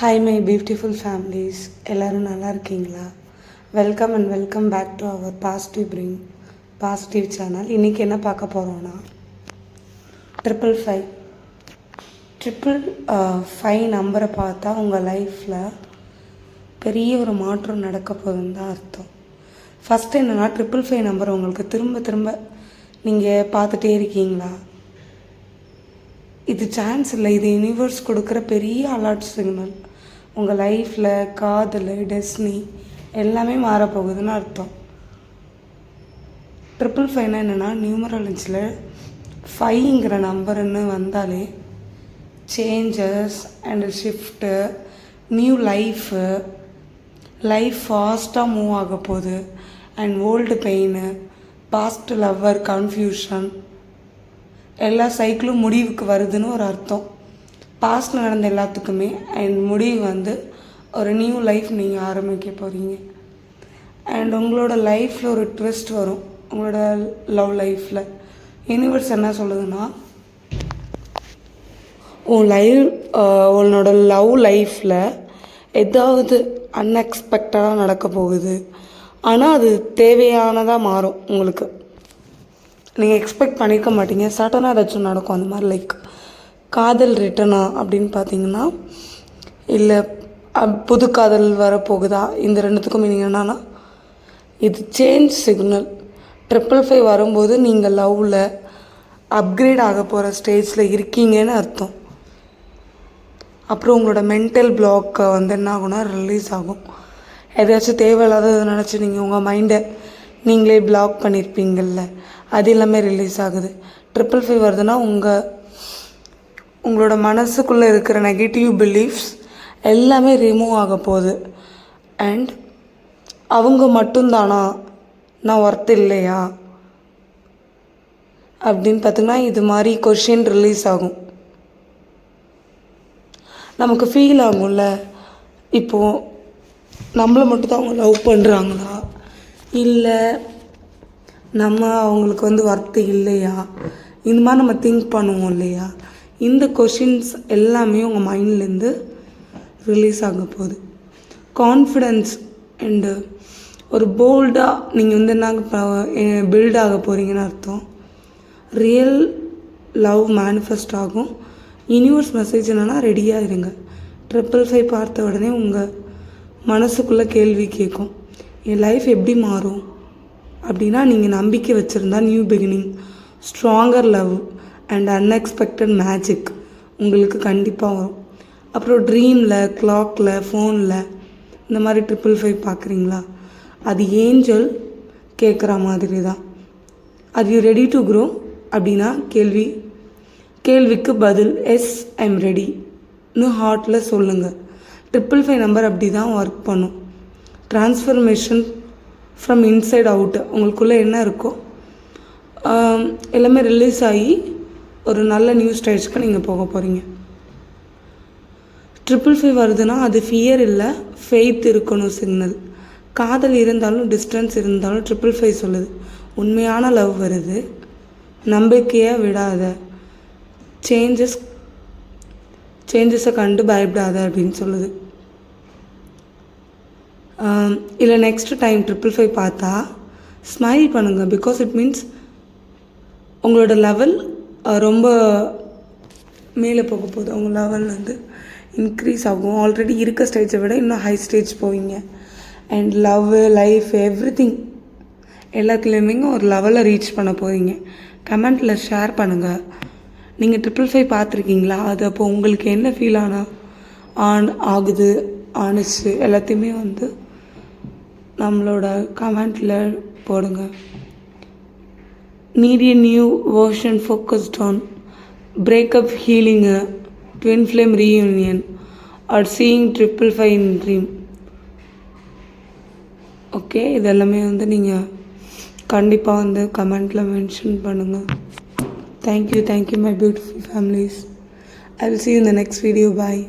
Hi my beautiful families எல்லோரும் நல்லா இருக்கீங்களா? Welcome and welcome back to our positive bring positive channel இன்றைக்கி என்ன பார்க்க போகிறோன்னா ட்ரிபிள் ஃபைவ் ட்ரிபிள் ஃபைவ் நம்பரை பார்த்தா உங்கள் லைஃப்பில் பெரிய ஒரு மாற்றம் நடக்க போகுதுன்னு தான் அர்த்தம். ஃபஸ்ட்டு என்னென்னா ட்ரிபிள் ஃபைவ் நம்பர் உங்களுக்கு திரும்ப திரும்ப நீங்கள் பார்த்துட்டே இருக்கீங்களா? இது சான்ஸ் இல்லை இது யூனிவர்ஸ் கொடுக்குற பெரிய அலர்ட் சிக்னல் உங்கள் லைஃப்பில் காதல் டெஸ்னி எல்லாமே மாறப்போகுதுன்னு அர்த்தம். ட்ரிபிள் ஃபைவ்னா என்னென்னா நியூமராலஜியில் ஃபைங்கிற நம்பருன்னு வந்தாலே changes and shift new life life ஃபாஸ்ட்டாக மூவ் ஆக போகுது. And old pain past lover confusion எல்லா சைக்கிளும் முடிவுக்கு வருதுன்னு ஒரு அர்த்தம். பாஸ்டில் நடந்த எல்லாத்துக்குமே அண்ட் முடிவு வந்து ஒரு நியூ லைஃப் நீங்கள் ஆரம்பிக்க போகிறீங்க அண்ட் உங்களோட லைஃப்பில் ஒரு ட்விஸ்ட் வரும். உங்களோட லவ் லைஃப்பில் யூனிவர்ஸ் என்ன சொல்லுதுன்னா உன் லைஃப் உன்னோட லவ் லைஃப்பில் ஏதாவது அன்எக்ஸ்பெக்டடாக நடக்க போகுது. ஆனால் அது தேவையானதாக மாறும் உங்களுக்கு. நீங்கள் எக்ஸ்பெக்ட் பண்ணிக்க மாட்டீங்க. சடனாக ஏதாச்சும் நடக்கும் அந்த மாதிரி லைக் காதல் ரிட்டனா அப்படின்னு பார்த்தீங்கன்னா இல்லை புது காதல் வரப்போகுதா? இந்த ரெண்டுத்துக்கும் மீனிங் என்னன்னா இது சேஞ்ச் சிக்னல் ட்ரிபிள் ஃபைவ் வரும்போது நீங்கள் லவ்வில் அப்கிரேட் ஆக போகிற ஸ்டேஜில் இருக்கீங்கன்னு அர்த்தம். அப்புறம் உங்களோட மென்டல் பிளாக்கை வந்து என்ன ஆகும்னா ரிலீஸ் ஆகும். எதையாச்சும் தேவையில்லாததை நினச்சி நீங்கள் உங்கள் மைண்டை நீங்களே பிளாக் பண்ணியிருப்பீங்கள்ல அது எல்லாமே ரிலீஸ் ஆகுது. ட்ரிபிள் ஃபைவ் வருதுன்னா உங்கள் உங்களோட மனசுக்குள்ளே இருக்கிற நெகட்டிவ் பிலீஃப்ஸ் எல்லாமே ரிமூவ் ஆக போகுது. அண்ட் அவங்க மட்டும்தானா? நான் ஒர்த் இல்லையா? அப்படின்னு பார்த்தீங்கன்னா இது மாதிரி கொஷின் ரிலீஸ் ஆகும். நமக்கு ஃபீல் ஆகும்ல? இப்போது நம்மளை மட்டும் தான் அவங்க லவ் பண்ணுறாங்களா இல்லை நம்ம அவங்களுக்கு வந்து ஒர்த்து இல்லையா? இந்த மாதிரி நம்ம திங்க் பண்ணுவோம் இல்லையா? இந்த கொஷின்ஸ் எல்லாமே உங்கள் மைண்ட்லேருந்து ரிலீஸ் ஆக போகுது. கான்ஃபிடென்ஸ் அண்டு ஒரு போல்டாக நீங்கள் வந்து என்ன பில்ட் ஆக போகிறீங்கன்னு அர்த்தம். ரியல் லவ் மேனிஃபெஸ்ட் ஆகும். யூனிவர்ஸ் மெசேஜ் என்னென்னா ரெடியாக இருங்க. ட்ரிப்பிள் ஃபைவ் பார்த்த உடனே உங்கள் மனசுக்குள்ளே கேள்வி கேட்கும். என் லைஃப் எப்படி மாறும்? அப்படின்னா நீங்கள் நம்பிக்கை வச்சுருந்தா new beginning stronger love and unexpected magic உங்களுக்கு கண்டிப்பாக வரும். அப்புறம் ட்ரீமில் கிளாக்கில் ஃபோனில் இந்த மாதிரி ட்ரிபிள் ஃபைவ் பார்க்குறீங்களா? அது ஏஞ்சல் கேட்குற மாதிரி தான் அது யூ ரெடி டு க்ரோ அப்படின்னா கேள்வி. கேள்விக்கு பதில் எஸ் ஐம் ரெடின்னு ஹார்ட்டில் சொல்லுங்கள் ட்ரிபிள் ஃபைவ் நம்பர் அப்படி தான் ஒர்க் பண்ணும். ட்ரான்ஸ்ஃபர்மேஷன் ஃப்ரம் இன்சைட் அவுட்டு உங்களுக்குள்ளே என்ன இருக்கோ எல்லாமே ரிலீஸ் ஆகி ஒரு நல்ல நியூ ஸ்டேஜ்க்கு நீங்கள் போக போகிறீங்க ட்ரிபிள் ஃபைவ் வருதுன்னா அது ஃபியர் இல்லை ஃபெய்த் இருக்கணும் சிக்னல் காதல் இருந்தாலும் டிஸ்டன்ஸ் இருந்தாலும் ட்ரிபிள் ஃபைவ் சொல்லுது. உண்மையான லவ் வருது. நம்பிக்கையாக விடாத. சேஞ்சஸ் சேஞ்சஸை கண்டு பயப்படாத அப்படின்னு சொல்லுது. இல்லை நெக்ஸ்ட் டைம் ட்ரிபிள் ஃபைவ் பார்த்தா ஸ்மைல் பண்ணுங்கள் பிகாஸ் இட் மீன்ஸ் உங்களோட லெவல் ரொம்ப மேலே போக போகுது. அவங்க லெவல் வந்து இன்க்ரீஸ் ஆகும். ஆல்ரெடி இருக்க ஸ்டேஜை விட இன்னும் ஹை ஸ்டேஜ் போவீங்க. And love life everything எல்லாத்துலேயுமே ஒரு லெவலில் ரீச் பண்ண போகிறீங்க கமெண்ட்டில் ஷேர் பண்ணுங்கள் நீங்கள் ட்ரிபிள் ஃபைவ் பார்த்துருக்கீங்களா? அது அப்போ உங்களுக்கு என்ன ஃபீல் ஆனால் ஆன் ஆகுது ஆனிச்சு எல்லாத்தையுமே வந்து நம்மளோட கமெண்ட்டில் போடுங்க. Need a new version focused on breakup healing twin flame reunion or seeing triple five in dream okay இதெல்லாமே வந்து நீங்கள் கண்டிப்பாக வந்து கமெண்ட்டில் மென்ஷன் பண்ணுங்கள் thank you thank you my beautiful families I will see in the next video bye